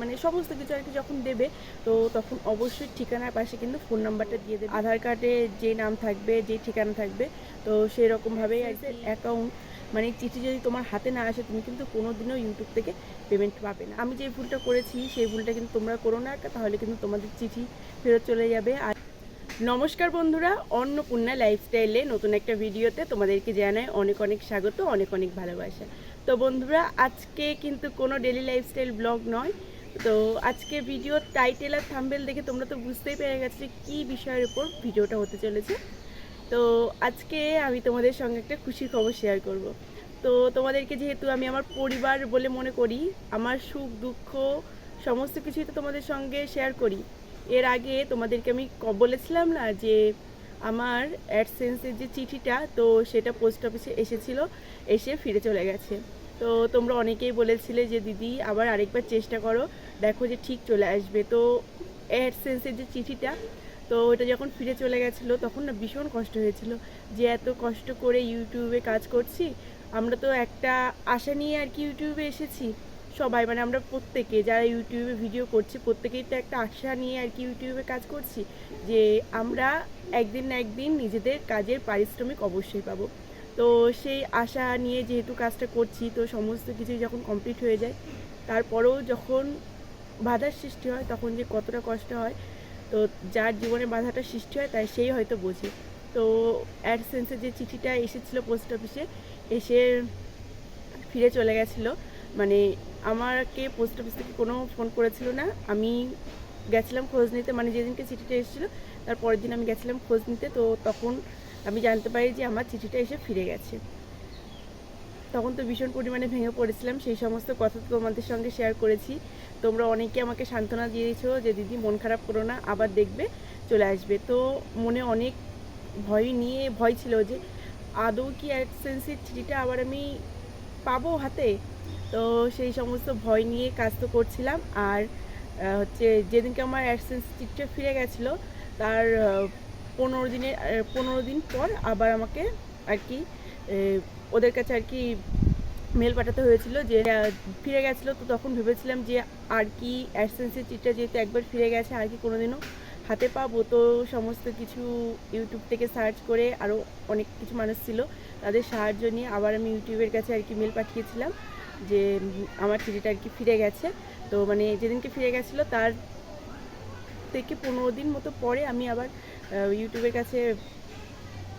মানে সমস্ত কিছু আর কি যখন দেবে, তো তখন অবশ্যই ঠিকানার পাশে কিন্তু ফোন নাম্বারটা দিয়ে দেবে। আধার কার্ডে যে নাম থাকবে, যে ঠিকানা থাকবে, তো সেই রকমভাবেই আর কি অ্যাকাউন্ট মানে চিঠি যদি তোমার হাতে না আসে, তুমি কিন্তু কোনো দিনও ইউটিউব থেকে পেমেন্ট পাবে না। আমি যে ভুলটা করেছি, সেই ভুলটা কিন্তু তোমরা করো না, তাহলে কিন্তু তোমাদের চিঠি ফেরত চলে যাবে। আর নমস্কার বন্ধুরা, অন্নপূর্ণা লাইফস্টাইলে নতুন একটা ভিডিওতে তোমাদেরকে জানাই অনেক অনেক স্বাগত, অনেক অনেক ভালোবাসা। তো বন্ধুরা, আজকে কিন্তু কোনো ডেলি লাইফস্টাইল ব্লগ নয় তো আজকে ভিডিও টাইটেল আর থাম্বেল দেখে তোমরা তো বুঝতেই পেরে গেছো যে কী বিষয়ের উপর ভিডিওটা হতে চলেছে। তো আজকে আমি তোমাদের সঙ্গে একটা খুশির খবর শেয়ার করব। তো তোমাদেরকে যেহেতু আমি আমার পরিবার বলে মনে করি, আমার সুখ, দুঃখ, সমস্ত কিছুই তো তোমাদের সঙ্গে শেয়ার করি। এর আগে তোমাদেরকে আমি বলেছিলাম না যে আমার অ্যাডসেন্সের যে চিঠিটা, তো সেটা পোস্ট অফিসে এসেছিল, এসে ফিরে চলে গেছে। তো তোমরা অনেকেই বলেছিলে যে, দিদি, আবার আরেকবার চেষ্টা করো। দেখো যে ঠিক চলে আসবে। তো অ্যাডসেন্সের যে চিঠিটা, তো ওটা যখন ফিরে চলে গেছিল, তখন না ভীষণ কষ্ট হয়েছিল যে, এত কষ্ট করে ইউটিউবে কাজ করছি। আমরা তো একটা আশা নিয়ে আর কি ইউটিউবে এসেছি। সবাই মানে আমরা প্রত্যেকে, যারা ইউটিউবে ভিডিও করছি, প্রত্যেকেই তো একটা আশা নিয়ে আর কি ইউটিউবে কাজ করছি যে, আমরা একদিন না একদিন নিজেদের কাজের পারিশ্রমিক অবশ্যই পাবো। তো সেই আশা নিয়ে যেহেতু কাজটা করছি, তো সমস্ত কিছু যখন কমপ্লিট হয়ে যায়, তারপরেও যখন বাধার সৃষ্টি হয় তখন যে কতটা কষ্ট হয়, তো যার জীবনে বাধাটা সৃষ্টি হয় তাই সেই হয়তো বোঝে। তো অ্যাডসেন্সের যে চিঠিটা এসেছিল পোস্ট অফিসে এসে ফিরে চলে গেছিল। মানে আমাকে পোস্ট অফিস থেকে কোনো ফোন করেছিল না। আমি গেছিলাম খোঁজ নিতে মানে যেদিনকে চিঠিটা এসেছিল, তার পরের দিন আমি গেছিলাম খোঁজ নিতে, তো তখন আমি জানতে পারি যে আমার চিঠিটা এসে ফিরে গেছে। তখন তো ভীষণ পরিমাণে ভেঙে পড়েছিলাম, সেই সমস্ত কথা তোমাদের সঙ্গে শেয়ার করেছি। তোমরা অনেকে আমাকে সান্ত্বনা দিয়েছ যে, দিদি, মন খারাপ করো না, আবার দেখবে, চলে আসবে। তো মনে অনেক ভয় নিয়ে, ভয় ছিল যে, আদৌ কি অ্যাডসেন্সের চিঠিটা আবার আমি পাবো হাতে? তো সেই সমস্ত ভয় নিয়ে কাজ তো করছিলাম। আর হচ্ছে যেদিনকে আমার অ্যাডসেন্স চিঠিটা ফিরে গেছিল, তার পনেরো দিনের পনেরো দিন পর আবার আমাকে আর কি ওদের কাছে আর কি মেল পাঠাতে হয়েছিল যে ফিরে গেছিল। তো তখন ভেবেছিলাম যে, আর কি অ্যাডসেন্সের চিঠিটা যেহেতু একবার ফিরে গেছে, আর কি কোনোদিনও হাতে পাবো। তো সমস্ত কিছু ইউটিউব থেকে সার্চ করে আরও অনেক কিছু মানুষ ছিল, তাদের সাহায্য নিয়ে আবার আমি ইউটিউবের কাছে আর কি মেল পাঠিয়েছিলাম যে, আমার চিঠিটা আর কি ফিরে গেছে। তো মানে যেদিনকে ফিরে গেছিল, তার থেকে পনেরো দিন মতো পরে আমি আবার ইউটিউবের কাছে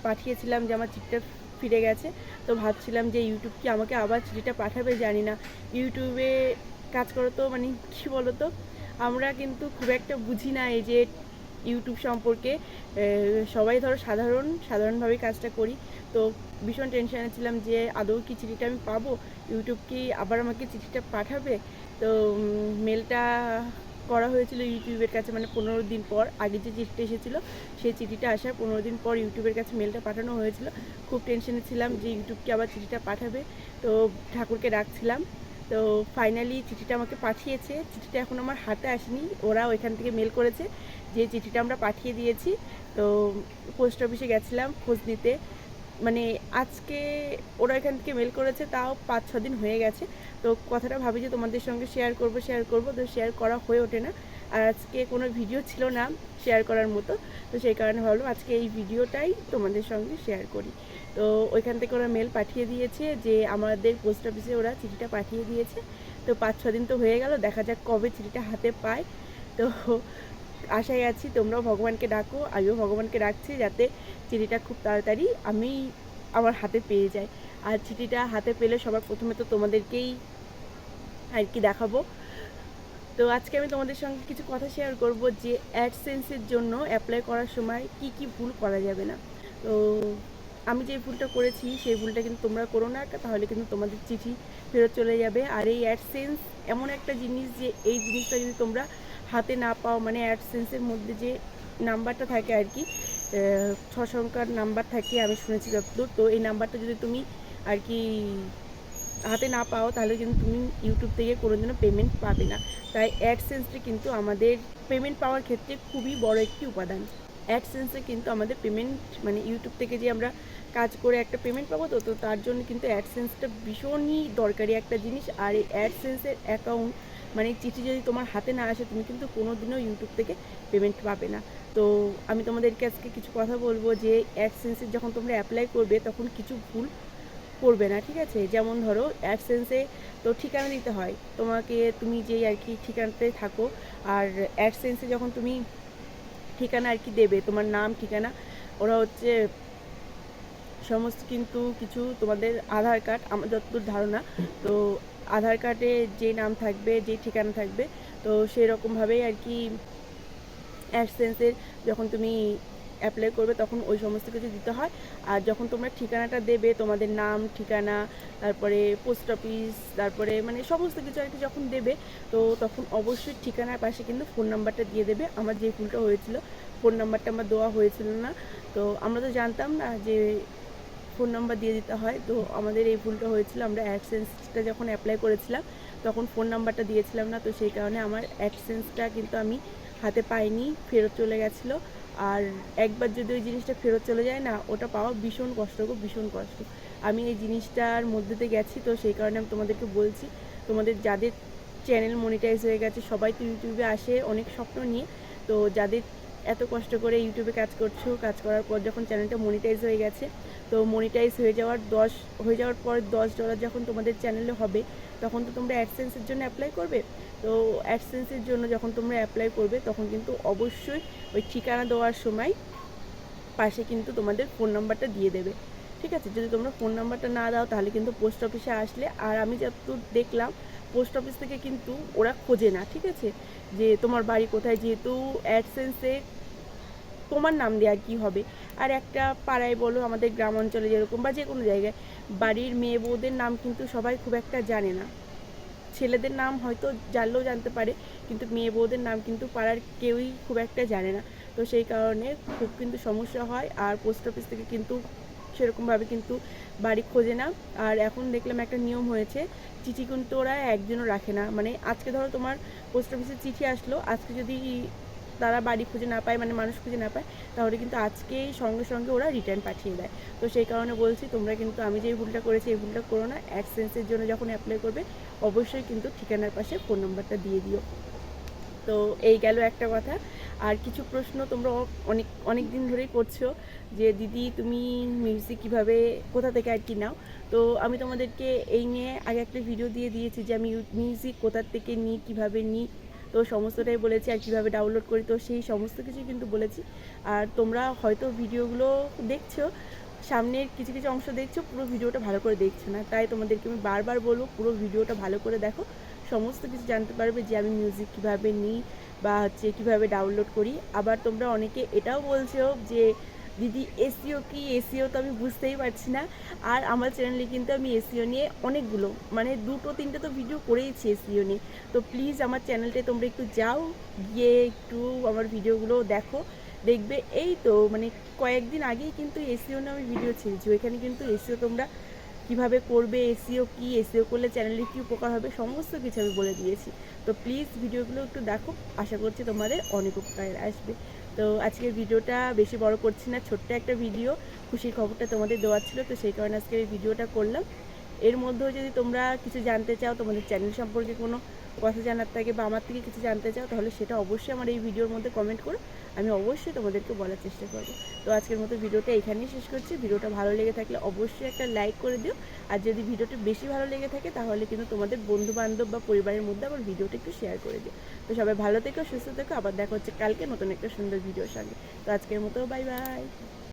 পাঠিয়েছিলাম যে আমার চিঠিটা ফিরে গেছে। তো ভাবছিলাম যে ইউটিউব কি আমাকে আবার চিঠিটা পাঠাবে জানি না। ইউটিউবে কাজ করো তো মানে কী বলো তো আমরা কিন্তু খুব একটা বুঝি না এই যে ইউটিউব সম্পর্কে। সবাই ধরো সাধারণ সাধারণভাবে কাজটা করি। তো ভীষণ টেনশনে ছিলাম যে আদৌ কি চিঠিটা আমি পাবো? ইউটিউব কি আবার আমাকে চিঠিটা পাঠাবে? তো মেলটা করা হয়েছিল ইউটিউবের কাছে মানে পনেরো দিন পর, আগে যে চিঠিটা এসেছিল, সেই চিঠিটা আসার পনেরো দিন পর ইউটিউবের কাছে মেলটা পাঠানো হয়েছিল। খুব টেনশনে ছিলাম যে ইউটিউবকে আবার চিঠিটা পাঠাবে। তো ঠাকুরকে ডাকছিলাম। তো ফাইনালি চিঠিটা আমাকে পাঠিয়েছে। চিঠিটা এখন আমার হাতে আসেনি। ওরা ওইখান থেকে মেল করেছে যে চিঠিটা আমরা পাঠিয়ে দিয়েছি। তো পোস্ট অফিসে গেছিলাম খোঁজ নিতে। মানে আজকে ওরা এখান থেকে মেল করেছে, তাও পাঁচ, ছ দিন হয়ে গেছে। তো কথাটা ভাবি যে তোমাদের সঙ্গে শেয়ার করব শেয়ার করব। তো শেয়ার করা হয়ে ওঠে না। আর আজকে কোনো ভিডিও ছিল না শেয়ার করার মতো। তো সেই কারণে ভাবলাম আজকে এই ভিডিওটাই তোমাদের সঙ্গে শেয়ার করি। তো ওইখান থেকে ওরা মেল পাঠিয়ে দিয়েছে যে আমাদের পোস্ট অফিসে ওরা চিঠিটা পাঠিয়ে দিয়েছে। তো পাঁচ, ছ দিন তো হয়ে গেল, দেখা যাক কবে চিঠিটা হাতে পায়। তো আশায় আছি তোমরাও ভগবানকে ডাকো, আমিও ভগবানকে ডাকছি যাতে চিঠিটা খুব তাড়াতাড়ি আমি আমার হাতে পেয়ে যাই আর চিঠিটা হাতে পেলে সবার প্রথমে তো তোমাদেরকেই আর কি দেখাবো। তো আজকে আমি তোমাদের সঙ্গে কিছু কথা শেয়ার করব যে অ্যাডসেন্সের জন্য অ্যাপ্লাই করার সময় কি কি ভুল করা যাবে না। তো আমি যে ভুলটা করেছি সেই ভুলটা কিন্তু তোমরা করো না, তাহলে কিন্তু তোমাদের চিঠি ফেরত চলে যাবে। আর এই অ্যাডসেন্স এমন একটা জিনিস যে এই জিনিসটা যদি তোমরা হাতে না পাও মানে অ্যাডসেন্সের মধ্যে যে নাম্বারটা থাকে আর কি ছ সংখ্যার নাম্বার থাকে, আমি শুনেছি যতদূর। তো এই নাম্বারটা যদি তুমি আর কি হাতে না পাও, তাহলে কিন্তু তুমি ইউটিউব থেকে কোনোদিনও পেমেন্ট পাবে না। তাই অ্যাডসেন্সটা কিন্তু আমাদের পেমেন্ট পাওয়ার ক্ষেত্রে খুবই বড় একটি উপাদান। অ্যাডসেন্সে কিন্তু আমাদের পেমেন্ট মানে ইউটিউব থেকে যে আমরা কাজ করে একটা পেমেন্ট পাবো, তো তো তার জন্য কিন্তু অ্যাডসেন্সটা ভীষণই দরকারি একটা জিনিস। আর এই অ্যাডসেন্সের অ্যাকাউন্ট মানে চিঠি যদি তোমার হাতে না আসে, তুমি কিন্তু কোনো দিনও ইউটিউব থেকে পেমেন্ট পাবে না। তো আমি তোমাদেরকে আজকে কিছু কথা বলব যে অ্যাডসেন্সের যখন তোমরা অ্যাপ্লাই করবে, তখন কিছু ভুল করবে না, ঠিক আছে? যেমন ধরো অ্যাডসেন্সে তো ঠিকানা দিতে হয়। তোমাকে তুমি যেই আর কি ঠিকানাতে থাকো, আর অ্যাডসেন্সে যখন তুমি ঠিকানা আর কি দেবে, তোমার নাম, ঠিকানা, ওরা হচ্ছে সমস্ত কিন্তু কিছু তোমাদের আধার কার্ড, আমার যতদূর ধারণা, তো আধার কার্ডে যে নাম থাকবে, যে ঠিকানা থাকবে, তো সেই রকমভাবেই আর কি অ্যাডসেন্সের যখন তুমি অ্যাপ্লাই করবে তখন ওই সমস্ত কিছু দিতে হয়। আর যখন তোমরা ঠিকানাটা দেবে, তোমাদের নাম, ঠিকানা, তারপরে পোস্ট অফিস তারপরে মানে সমস্ত কিছু আর কি যখন দেবে, তো তখন অবশ্যই ঠিকানার পাশে কিন্তু ফোন নাম্বারটা দিয়ে দেবে। আমার যে ভুলটা হয়েছিল ফোন নাম্বারটা আমার দেওয়া হয়েছিল না। তো আমরা তো জানতাম না যে ফোন নাম্বার দিয়ে দিতে হয়। তো আমাদের এই ভুলটা হয়েছিল, আমরা অ্যাডসেন্সটা যখন অ্যাপ্লাই করেছিলাম, তখন ফোন নাম্বারটা দিয়েছিলাম না। তো সেই কারণে আমার অ্যাডসেন্সটা কিন্তু আমি হাতে পাইনি, ফেরত চলে গেছিল। আর একবার যদি ওই জিনিসটা ফেরত চলে যায় না, ওটা পাওয়া ভীষণ কষ্ট গো, ভীষণ কষ্ট। আমি এই জিনিসটার মধ্যেতে গেছি, তো সেই কারণে আমি তোমাদেরকে বলছি, তোমাদের যাদের চ্যানেল মনিটাইজ হয়ে গেছে, সবাই তো ইউটিউবে আসে অনেক স্বপ্ন নিয়ে, তো যাদের এত কষ্ট করে ইউটিউবে কাজ করছ, কাজ করার পর যখন চ্যানেলটা মনিটাইজ হয়ে গেছে, তো মনিটাইজ হয়ে যাওয়ার দশ, হয়ে যাওয়ার পর দশ ডলার যখন তোমাদের চ্যানেলে হবে, তখন তো তোমরা অ্যাডসেন্সের জন্য অ্যাপ্লাই করবে। তো অ্যাডসেন্সের জন্য যখন তোমরা অ্যাপ্লাই করবে, তখন কিন্তু অবশ্যই ওই ঠিকানা দেওয়ার সময় পাশে কিন্তু তোমাদের ফোন নাম্বারটা দিয়ে দেবে। ঠিক আছে? যদি তোমরা ফোন নাম্বারটা না দাও, তাহলে কিন্তু পোস্ট অফিসে আসলে, আর আমি যতদূর দেখলাম পোস্ট অফিস থেকে কিন্তু ওরা খোঁজে না, ঠিক আছে? যে তোমার বাড়ি কোথায়? যেহেতু অ্যাডসেন্সে তোমার নাম দেওয়া কি হবে? আর একটা পাড়ায় বলো, আমাদের গ্রাম অঞ্চলে যেরকম বা যে কোনো জায়গায়, বাড়ির মেয়ে বউদের নাম কিন্তু সবাই খুব একটা জানে না। ছেলেদের নাম হয়তো জানলেও জানতে পারে, কিন্তু মেয়ে বউদের নাম কিন্তু পাড়ার কেউই খুব একটা জানে না। তো সেই কারণে খুব কিন্তু সমস্যা হয়, আর পোস্ট অফিস থেকে কিন্তু সেরকমভাবে কিন্তু বাড়ি খোঁজে না। আর এখন দেখলাম একটা নিয়ম হয়েছে, চিঠি কিন্তু ওরা একদিনও রাখে না। মানে আজকে ধরো তোমার পোস্ট অফিসে চিঠি আসলো, আজকে যদি তারা বাড়ি খুঁজে না পায় মানে মানুষ খুঁজে না পায়, তাহলে কিন্তু আজকেই সঙ্গে সঙ্গে ওরা রিটার্ন পাঠিয়ে দেয়। তো সেই কারণে বলছি, তোমরা কিন্তু আমি যে ভুলটা করেছি, এই ভুলটা করো না। অ্যাক্সেন্সের জন্য যখন অ্যাপ্লাই করবে, অবশ্যই কিন্তু ঠিকানার পাশে ফোন নম্বরটা দিয়ে দিও। তো এই গেল একটা কথা। আর কিছু প্রশ্ন তোমরা অনেক অনেক দিন ধরেই করছ যে, দিদি, তুমি মিউজিক কীভাবে, কোথা থেকে আর কি নাও? তো আমি তোমাদেরকে এই নিয়ে আগে একটা ভিডিও দিয়ে দিয়েছি যে, আমি মিউজিক কোথা থেকে নিই, কীভাবে নিই। তো সমস্তটাই বলেছি আর কীভাবে ডাউনলোড করি, তো সেই সমস্ত কিছুই কিন্তু বলেছি। আর তোমরা হয়তো ভিডিওগুলো দেখছ সামনের কিছু কিছু অংশ দেখছ, পুরো ভিডিওটা ভালো করে দেখছ না। তাই তোমাদেরকে আমি বারবার বলব, পুরো ভিডিওটা ভালো করে দেখো। সমস্ত কিছু জানতে পারবে যে আমি মিউজিক কীভাবে নিই বা হচ্ছে কীভাবে ডাউনলোড করি। আবার তোমরা অনেকে এটাও বলছো যে, দিদি এসিও কি? এসিও তো আমি বুঝতেই পারছি না। আর আমার চ্যানেলে কিন্তু আমি এসিও নিয়ে অনেকগুলো মানে দুটো, তিনটে তো ভিডিও করেইছি এসিও নিয়ে। তো প্লিজ আমার চ্যানেলটায় তোমরা একটু যাও, গিয়ে একটু আমার ভিডিওগুলো দেখো। দেখবে, এই তো মানে কয়েকদিন আগেই কিন্তু এসিও নিয়ে আমি ভিডিও ছেড়েছি ওইখানে কিন্তু এসিও তোমরা কীভাবে করবে, এসিও কি, এসিও করলে চ্যানেলে কী উপকার হবে, সমস্ত কিছু আমি বলে দিয়েছি। তো প্লিজ ভিডিওগুলো একটু দেখো, আশা করছি তোমাদের অনেক উপকার আসবে। তো আজকের ভিডিওটা বেশি বড় করছি না, ছোট্ট একটা ভিডিও খুশির খবরটা তোমাদের দেওয়ার ছিল, তো সেই কারণে আজকে এই ভিডিওটা করলাম। এর মধ্যেও যদি তোমরা কিছু জানতে চাও, তোমাদের চ্যানেল সম্পর্কে কোনো কথা জানার থাকে বা আমার থেকে কিছু জানতে চাও, তাহলে সেটা অবশ্যই আমার এই ভিডিওর মধ্যে কমেন্ট করো। আমি অবশ্যই তোমাদেরকে বলার চেষ্টা করব। তো আজকের মতো ভিডিওটা এখানেই শেষ করছি। ভিডিওটা ভালো লেগে থাকলে অবশ্যই একটা লাইক করে দিও। আর যদি ভিডিওটা বেশি ভালো লেগে থাকে, তাহলে কিন্তু তোমাদের বন্ধু বান্ধব বা পরিবারের মধ্যে আমার ভিডিওটা একটু শেয়ার করে দিও। তো সবাই ভালো থেকো, সুস্থ থেকো। আবার দেখা হচ্ছে কালকে নতুন একটা সুন্দর ভিডিওর সঙ্গে। তো আজকের মতো বাই বাই